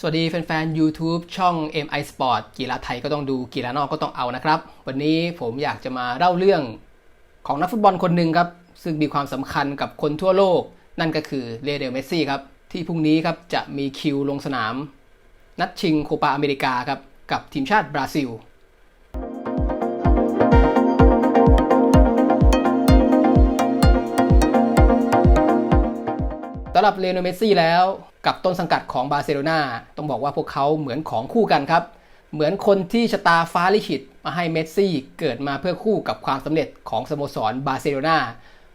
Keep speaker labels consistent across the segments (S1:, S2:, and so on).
S1: สวัสดีแฟนๆ YouTube ช่อง MI Sport กีฬาไทยก็ต้องดูกีฬานอกก็ต้องเอานะครับ วันนี้ผมอยากจะมาเล่าเรื่องของนักฟุตบอลคนหนึ่งครับ ซึ่งมีความสำคัญกับคนทั่วโลก นั่นก็คือเลเดลเมสซี่ครับ ที่พรุ่งนี้ครับจะมีคิวลงสนาม นัดชิงโคปาอเมริกาครับ กับทีมชาติบราซิล สำหรับเลโนเมสซี่แล้ว กับต้นสังกัดของบาร์เซโลนาต้องบอกว่าพวกเขาเหมือนของคู่กันครับ เหมือนคนที่ชะตาฟ้าลิขิตมาให้เมสซี่เกิดมาเพื่อคู่กับความสำเร็จของสโมสรบาร์เซโลนา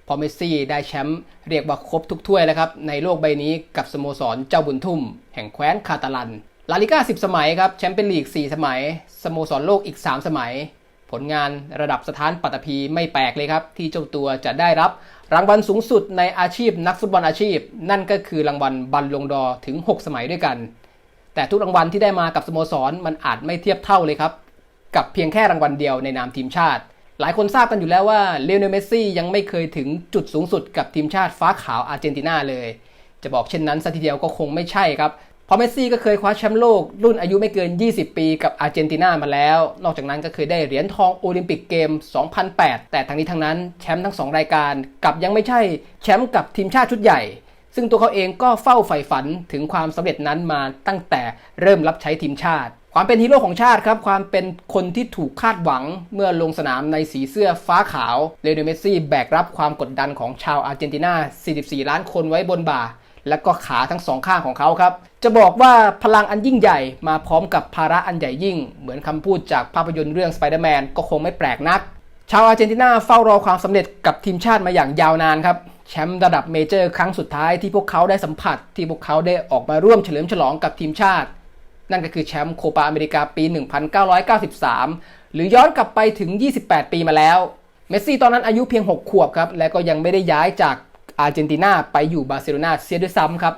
S1: พอเมสซี่ได้แชมป์เรียกว่าครบทุกถ้วยแล้วครับ ในโลกใบนี้กับสโมสรเจ้าบุญทุ่ม แห่งแคว้นคาตาลันลาลิก้า 10 สมัยครับแชมเปี้ยนลีก 4 สมัย สโมสรโลกอีก 3 สมัย ผลงานระดับสถานปัตภีไม่แปลกเลยครับ ที่เจ้าตัวจะได้รับ รางวัลสูงสุดในอาชีพนักฟุตบอลอาชีพ นั่นก็คือรางวัลบัลลงดอถึง 6 สมัยด้วยกัน แต่ทุกรางวัลที่ได้มากับสโมสรมันอาจไม่เทียบเท่าเลยครับ กับเพียงแค่รางวัลเดียวในนามทีมชาติ หลายคนทราบกันอยู่แล้วว่าเลโอเนเมสซี่ยังไม่เคยถึงจุดสูงสุดกับทีมชาติฟ้าขาวอาร์เจนตินาเลย จะบอกเช่นนั้นซะทีเดียวก็คงไม่ใช่ครับ ราะเมสซี่ก็เคยคว้าแชมป์โลกรุ่นอายุไม่เกิน 20 ปีกับอาร์เจนตินามาแล้ว นอกจากนั้นก็เคยได้เหรียญทองโอลิมปิกเกม 2008 แต่ทั้งนี้ทั้งนั้นแชมป์ทั้ง 2 รายการกับยังไม่ใช่แชมป์กับทีมชาติชุดใหญ่ ซึ่งตัวเขาเองก็เฝ้าใฝ่ฝันถึงความสำเร็จนั้นมาตั้งแต่เริ่มรับใช้ทีมชาติ ความเป็นฮีโร่ของชาติครับ ความเป็นคนที่ถูกคาดหวังเมื่อลงสนามในสีเสื้อฟ้าขาวเลโอเนลเมสซี่แบกรับความกดดันของชาวอาร์เจนตินา 44 ล้านคนไว้บนบ่า และก็ขาทั้งสองข้างของเขาครับ จะบอกว่าพลังอันยิ่งใหญ่มาพร้อมกับภาระอันใหญ่ยิ่ง เหมือนคำพูดจากภาพยนตร์เรื่องสไปเดอร์แมนก็คงไม่แปลกนัก ชาวอาร์เจนตินาเฝ้ารอความสำเร็จกับทีมชาติมาอย่างยาวนานครับแชมป์ระดับเมเจอร์ครั้งสุดท้ายที่พวกเขาได้สัมผัส ที่พวกเขาได้ออกมาร่วมเฉลิมฉลองกับทีมชาติ นั่นก็คือแชมป์โคปาอเมริกาปี 1993 หรือย้อนกลับไปถึง 28 ปีมาแล้ว เมสซี่ตอนนั้นอายุเพียง 6 ขวบครับ และก็ยังไม่ได้ย้ายจาก อาร์เจนตินาไปอยู่บาร์เซโลนาเสียด้วยซ้ำครับ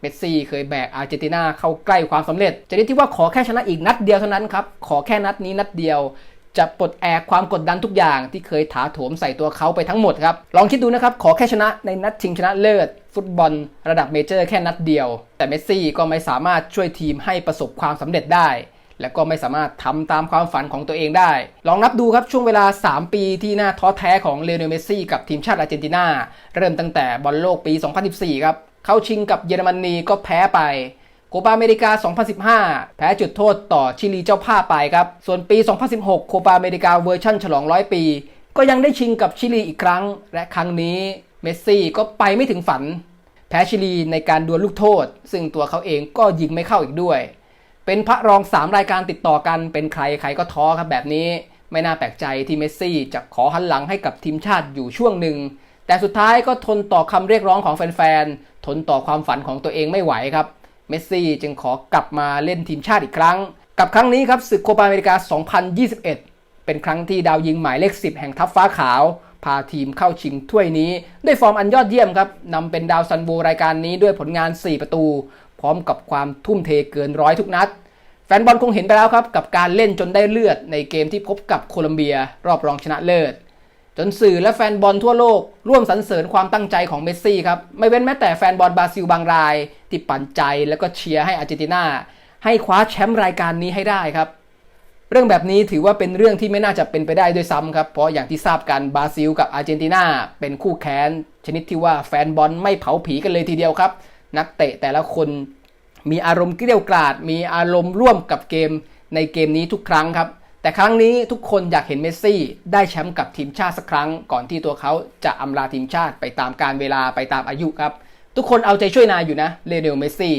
S1: เมสซี่เคยแบกอาร์เจนตินาเข้าใกล้ความสำเร็จชนิดที่ว่าขอแค่ชนะอีกนัดเดียวเท่านั้นครับ ขอแค่นัดนี้นัดเดียว จะปลดแอกความกดดันทุกอย่างที่เคยถาโถมใส่ตัวเขาไปทั้งหมดครับ ลองคิดดูนะครับ ขอแค่ชนะในนัดชิงชนะเลิศ ฟุตบอลระดับเมเจอร์แค่นัดเดียว แต่เมสซี่ก็ไม่สามารถช่วยทีมให้ประสบความสำเร็จได้ และก็ไม่สามารถทำตามความฝันของตัวเองได้ ลองนับดูครับช่วงเวลา 3 ปีที่น่าท้อแท้ของเลโอนเมสซี่กับทีมชาติอาร์เจนตินา เริ่มตั้งแต่บอลโลกปี 2014 ครับ เข้าชิงกับเยอรมนีก็แพ้ไปโคปาอเมริกา 2015 แพ้จุดโทษต่อชิลีเจ้าภาพไปครับ ส่วนปี 2016 โคปาอเมริกาเวอร์ชั่นฉลองร้อยปี ก็ยังได้ชิงกับชิลีอีกครั้ง และครั้งนี้เมสซี่ก็ไปไม่ถึงฝัน แพ้ชิลีในการดวลลูกโทษ ซึ่งตัวเขาเองก็ยิงไม่เข้าอีกด้วย เป็นพระรอง 3 รายการติดต่อกันเป็นใครใครก็ท้อครับแบบนี้ไม่น่าแปลกใจที่เมสซี่จะขอหันหลังให้กับทีมชาติอยู่ช่วงหนึ่ง แต่สุดท้ายก็ทนต่อคำเรียกร้องของแฟนๆ ทนต่อความฝันของตัวเองไม่ไหวครับ เมสซี่จึงขอกลับมาเล่นทีมชาติอีกครั้ง กับครั้งนี้ครับศึกโคปาอเมริกา 2021 เป็นครั้งที่ดาวยิงหมายเลข 10 แห่งทัพฟ้าขาว พาทีมเข้าชิงถ้วยนี้ ด้วยฟอร์มอันยอดเยี่ยมครับนำเป็นดาวซันโบรายการนี้ด้วยผลงาน 4 ประตู พร้อมกับความทุ่มเทเกินร้อยทุกนัด แฟนบอลคงเห็นไปแล้วครับ กับการเล่นจนได้เลือดในเกมที่พบกับโคลอมเบียรอบรองชนะเลิศ จนสื่อและแฟนบอลทั่วโลก ร่วมสรรเสริญความตั้งใจของเมสซี่ครับ ไม่เว้นแม้แต่แฟนบอลบราซิลบางราย ที่ปั่นใจแล้วก็เชียร์ให้อาร์เจนตินาให้คว้าแชมป์รายการนี้ให้ได้ครับ เรื่องแบบนี้ถือว่าเป็นเรื่องที่ไม่น่าจะเป็นไปได้ด้วยซ้ำครับเพราะอย่างที่ทราบกันบราซิลกับอาร์เจนตินาเป็นคู่แค้นชนิดที่ว่าแฟนบอลไม่เผาผีกันเลยทีเดียวครับ นักเตะแต่ละคน มีอารมณ์เกลี้ยวกราด มีอารมณ์ร่วมกับเกมในเกมนี้ทุกครั้งครับ แต่ครั้งนี้ทุกคนอยากเห็นเมสซี่ได้แชมป์กับทีมชาติสักครั้ง ก่อนที่ตัวเขาจะอำลาทีมชาติไปตามการเวลาไปตามอายุครับ ทุกคนเอาใจช่วยนายอยู่นะเลเนลเมสซี่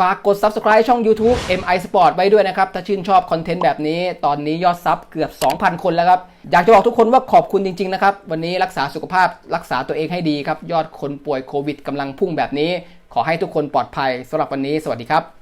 S1: ฝากกด Subscribe ช่อง YouTube MI Sport ไว้ด้วยนะครับ ถ้าชื่นชอบคอนเทนต์แบบนี้ ตอนนี้ยอดซับเกือบ 2,000 คนแล้วครับ อยากจะบอกทุกคนว่าขอบคุณจริง ๆ นะครับ วันนี้รักษาสุขภาพรักษาตัวเองให้ดีครับ ยอดคนป่วยโควิดกำลังพุ่งแบบนี้ ขอให้ทุกคนปลอดภัยสำหรับวันนี้ สวัสดีครับ